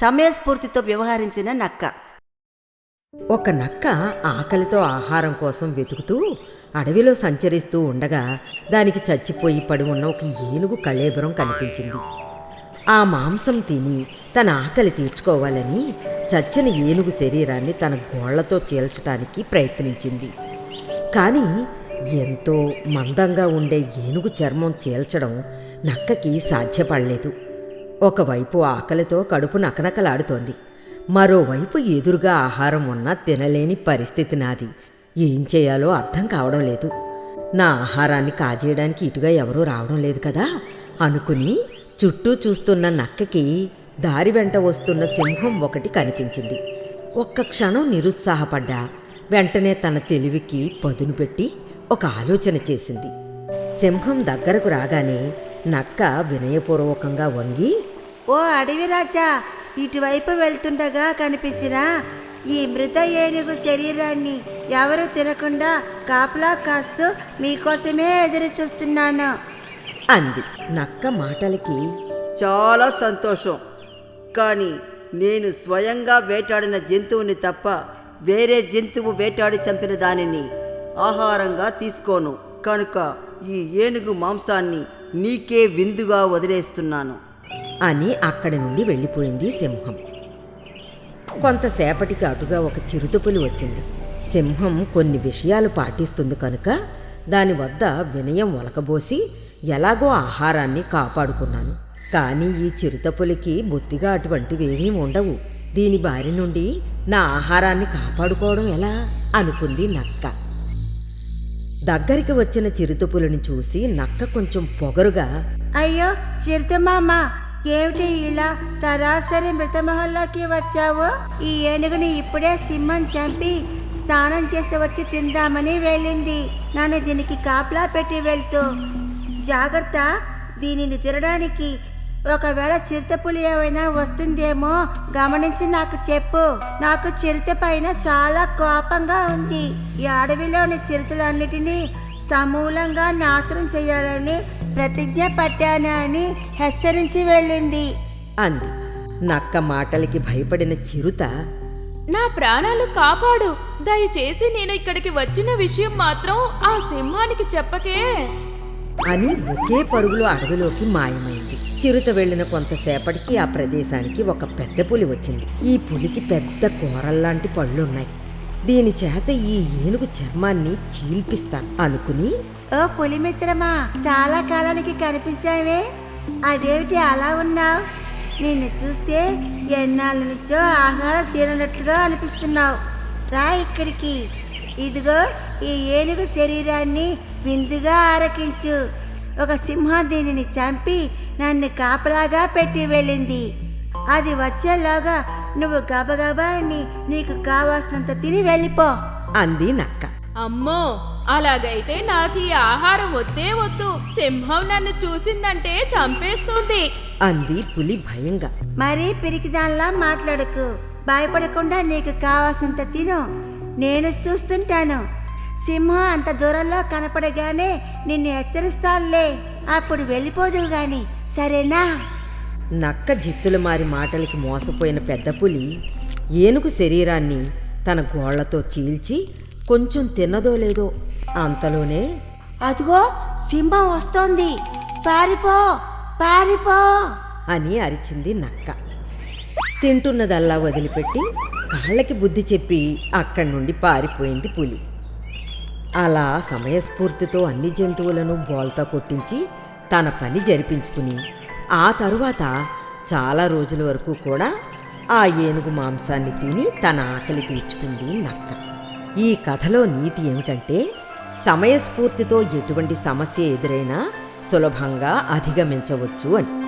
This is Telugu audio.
సమయస్ఫూర్తితో వ్యవహరించిన నక్క. ఒక నక్క ఆకలితో ఆహారం కోసం వెతుకుతూ అడవిలో సంచరిస్తూ ఉండగా దానికి చచ్చిపోయి పడి ఉన్న ఒక ఏనుగు కళేబరం కనిపించింది. ఆ మాంసం తిని తన ఆకలి తీర్చుకోవాలని చచ్చిన ఏనుగు శరీరాన్ని తన గోళ్ళతో చీల్చటానికి ప్రయత్నించింది. కానీ ఎంతో మందంగా ఉండే ఏనుగు చర్మం చీల్చడం నక్కకి సాధ్యపడలేదు. ఒకవైపు ఆకలితో కడుపు నకనకలాడుతోంది. మరోవైపు ఎదురుగా ఆహారం ఉన్నా తినలేని పరిస్థితి నాది. ఏం చేయాలో అర్థం కావడం లేదు. నా ఆహారాన్ని కాజేయడానికి ఇటుగా ఎవరూ రావడం లేదు కదా? అనుకుని చుట్టూ చూస్తున్న నక్కకి దారి వెంట వస్తున్న సింహం ఒకటి కనిపించింది. ఒక్క క్షణం నిరుత్సాహపడ్డా. వెంటనే తన తెలివికి పదును పెట్టి ఒక ఆలోచన చేసింది. సింహం దగ్గరకు రాగానే నక్క వినయపూర్వకంగా వంగి ఓ అడవి రాజా ఇటువైపు వెళ్తుండగా కనిపించిన ఈ మృత ఏనుగు శరీరాన్ని ఎవరు తినకుండా కాపలా కాస్తూ మీకోసమే ఎదురు చూస్తున్నాను అంది. నక్క మాటలకి చాలా సంతోషం. కానీ నేను స్వయంగా వేటాడిన జంతువుని తప్ప వేరే జంతువు వేటాడి చంపిన దానిని ఆహారంగా తీసుకోను. కనుక ఈ ఏనుగు మాంసాన్ని నీకే విందుగా వదిలేస్తున్నాను. అని అక్కడి నుండి వెళ్ళిపోయింది సింహం. కొంతసేపటికి అటుగా ఒక చిరుతపులి వచ్చింది. సింహం కొన్ని విషయాలు పాటిస్తుంది కనుక దాని వద్ద వినయం ఒలకబోసి ఎలాగో ఆహారాన్ని కాపాడుకున్నాను. కానీ ఈ చిరుతపులికి బొత్తిగా అటువంటివేమీ ఉండవు. దీని బారి నుండి నా ఆహారాన్ని కాపాడుకోవడం ఎలా? అనుకుంది నక్క. దగ్గరికి వచ్చిన చిరుతపులిని చూసి నక్క కొంచెం పొగరుగా అయ్యో చిరుతమామ ఏమిటి ఇలా సరాసరి మృతమహల్లోకి వచ్చావు? ఈ ఏనుగుని ఇప్పుడే సింహం చంపి స్నానం చేసి వచ్చి తిందామని వెళ్ళింది. నన్ను దీనికి కాపలా పెట్టి వెళ్తూ. జాగ్రత్త దీనిని తినడానికి ఒకవేళ చిరుతపులి ఏమైనా వస్తుందేమో గమనించి నాకు చెప్పు. నాకు చిరుత పైన చాలా కోపంగా ఉంది. ఈ అడవిలోని చిరుతలన్నిటినీ సమూలంగా నాశనం చేయాలని ప్రతిజ్ఞ పట్టాను అని హెచ్చరించి వెళ్ళింది. అంది. నక్క మాటలకి భయపడిన చిరుత నా ప్రాణాలు కాపాడు. దయచేసి నేను ఇక్కడికి వచ్చిన విషయం మాత్రం ఆ సింహానికి చెప్పకే. అని ఒకే పరుగులో అడవిలోకి మాయమైంది. చిరుత వెళ్ళిన కొంతసేపటికి ఆ ప్రదేశానికి ఒక పెద్ద పులి వచ్చింది. ఈ పులికి పెద్ద కూరల్లాంటి పళ్ళున్నాయి దీని చేత ఈ ఏనుగు చర్మాన్ని చీల్పిస్తాను. అనుకుని ఓ పులిమిత్రమా చాలా కాలానికి కనిపించావే. అదేమిటి అలా ఉన్నావు? నిన్ను చూస్తే ఎన్నాళ్ళ నుంచో ఆహారం తిననట్లుగా అనిపిస్తున్నావు. రా ఇక్కడికి. ఇదిగో ఈ ఏనుగు శరీరాన్ని విందుగా ఆరకించు. ఒక సింహం దీనిని చంపి నన్ను కాపలాగా పెట్టి వెళ్ళింది. అది వచ్చేలాగా నువ్వు గబగబా అని నీకు కావాల్సినంత తిని వెళ్ళిపో. అంది నక్క. అమ్మో అలాగైతే నాకు ఈ ఆహారం వద్దే వద్దు. సింహం నన్ను చూసిందంటే చంపేస్తుంది. అంది పులి భయంగా. మరీ పిరికిదానిలా మాట్లాడకు. భయపడకుండా నీకు కావాల్సినంత తిను. నేను చూస్తుంటాను. సింహం అంత దూరంలో కనపడగానే నిన్ను హెచ్చరిస్తానులే. అప్పుడు వెళ్ళిపోదువు గాని. సరేనా? నక్క జిత్తులు మారి మాటలకి మోసపోయిన పెద్ద పులి ఏనుగు శరీరాన్ని తన గోళ్ళతో చీల్చి కొంచెం తిన్నదో లేదో అంతలోనే అదిగో సింహం వస్తోంది. పారిపో పారిపో అని అరిచింది నక్క. తింటున్నదల్లా వదిలిపెట్టి కాళ్ళకి బుద్ధి చెప్పి అక్కడి నుండి పారిపోయింది పులి. అలా సమయస్ఫూర్తితో అన్ని జంతువులను బోల్తా కొట్టించి తన పని జరిపించుకుని ఆ తరువాత చాలా రోజుల వరకు కూడా ఆ ఏనుగు మాంసాన్ని తిని తన ఆకలి తీర్చుకుంది నక్క. ఈ కథలో నీతి ఏమిటంటే సమయస్ఫూర్తితో ఎటువంటి సమస్య ఎదురైనా సులభంగా అధిగమించవచ్చు అని.